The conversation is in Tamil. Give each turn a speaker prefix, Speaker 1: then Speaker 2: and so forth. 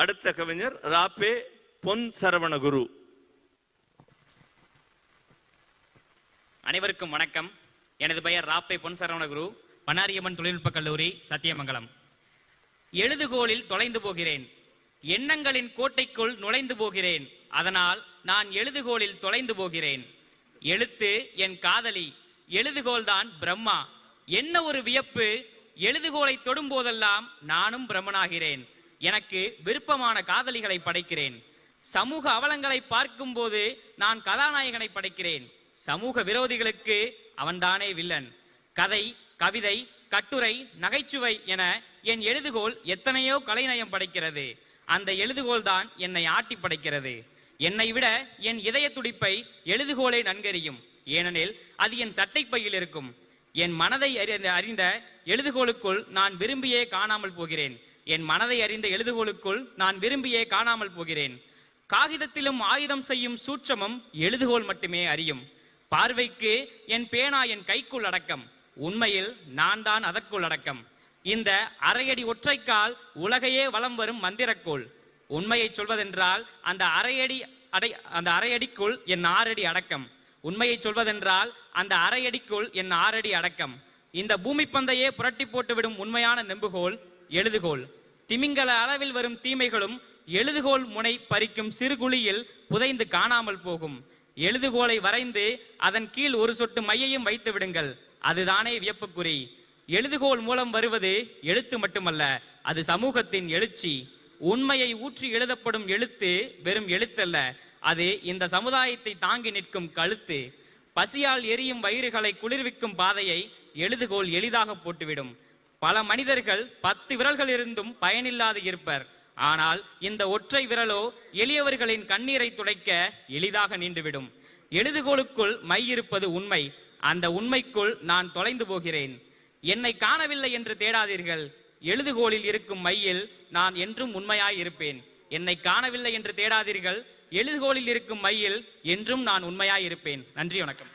Speaker 1: அடுத்த கவிஞர் ராப்பே பொன் சரவணகுரு
Speaker 2: அனைவருக்கும் வணக்கம். எனது பெயர் ராப்பே பொன் சரவணகுரு பனாரியம்மன் தொழில்நுட்பக் கல்லூரி சத்தியமங்கலம். எழுதுகோலில் தொலைந்து போகிறேன். எண்ணங்களின் கோட்டைக்குள் நுழைந்து போகிறேன். அதனால் நான் எழுதுகோலில் தொலைந்து போகிறேன். எழுத்து என் காதலி எழுதுகோல்தான் பிரம்மா. என்ன ஒரு வியப்பு எழுதுகோலை தொடும் போதெல்லாம் நானும் பிரம்மனாகிறேன். எனக்கு விருப்பமான காதலிகளை படைக்கிறேன். சமூக அவலங்களை பார்க்கும்போது நான் கதாநாயகனை படைக்கிறேன். சமூக விரோதிகளுக்கு அவன்தானே வில்லன். கதை கவிதை கட்டுரை நகைச்சுவை என என் எழுதுகோல் எத்தனையோ கலைநயம் படைக்கிறது. அந்த எழுதுகோல் தான் என்னை ஆட்டி படைக்கிறது. என்னை விட என் இதய துடிப்பை எழுதுகோலை நன்கறியும். ஏனெனில் அது என் சட்டைப்பையில் இருக்கும். என் மனதை அறிந்த அறிந்த எழுதுகோலுக்குள் நான் விரும்பியே காணாமல் போகிறேன். என் மனதை அறிந்த எழுதுகோலுக்குள் நான் விரும்பியே காணாமல் போகிறேன். காகிதத்திலும் ஆயுதம் செய்யும் சூட்சமும் எழுதுகோல் மட்டுமே அறியும். பார்வைக்கு என் பேனா என் கைக்குள் அடக்கம். உண்மையில் நான் தான் அதற்குள் அடக்கம். இந்த அரையடி ஒற்றைக்கால் உலகையே வலம் வரும் மந்திரக்கோள். உண்மையை சொல்வதென்றால் அந்த அரையடி அடை அந்த அரையடிக்குள் என் ஆறடி அடக்கம். உண்மையை சொல்வதென்றால் அந்த அரையடிக்குள் என் ஆறடி அடக்கம். இந்த பூமி பந்தையே புரட்டி போட்டுவிடும் உண்மையான நெம்புகோல் எழுதுகோல் திமிங்கல அளவில் வரும் தீமைகளும் எழுதுகோல் முனை பறிக்கும் சிறுகுழியில் புதைந்து காணாமல் போகும். எழுதுகோலை வரைந்து அதன் கீழ் ஒரு சொட்டு மையையும் வைத்து விடுங்கள். அதுதானே வியப்புக்குறி. எழுதுகோல் மூலம் வருவது எழுத்து மட்டுமல்ல அது சமூகத்தின் எழுச்சி. உண்மையை ஊற்றி எழுதப்படும் எழுத்து வெறும் எழுத்தல்ல அது இந்த சமுதாயத்தை தாங்கி நிற்கும் கழுத்து. பசியால் எரியும் வயிறுகளை குளிர்விக்கும் பாதையை எழுதுகோல் எளிதாக போட்டுவிடும். பல மனிதர்கள் பத்து விரல்கள் இருந்தும் பயனில்லாது இருப்பர். ஆனால் இந்த ஒற்றை விரலோ எளியவர்களின் கண்ணீரை துடைக்க எளிதாக நீண்டுவிடும். எழுதுகோலுக்குள் மை இருப்பது உண்மை. அந்த உண்மைக்குள் நான் தொலைந்து போகிறேன். என்னை காணவில்லை என்று தேடாதீர்கள். எழுதுகோளில் இருக்கும் மையில் நான் என்றும் உண்மையாய் இருப்பேன். என்னை காணவில்லை என்று தேடாதீர்கள். எழுதுகோளில் இருக்கும் மையில் என்றும் நான் உண்மையாய் இருப்பேன். நன்றி வணக்கம்.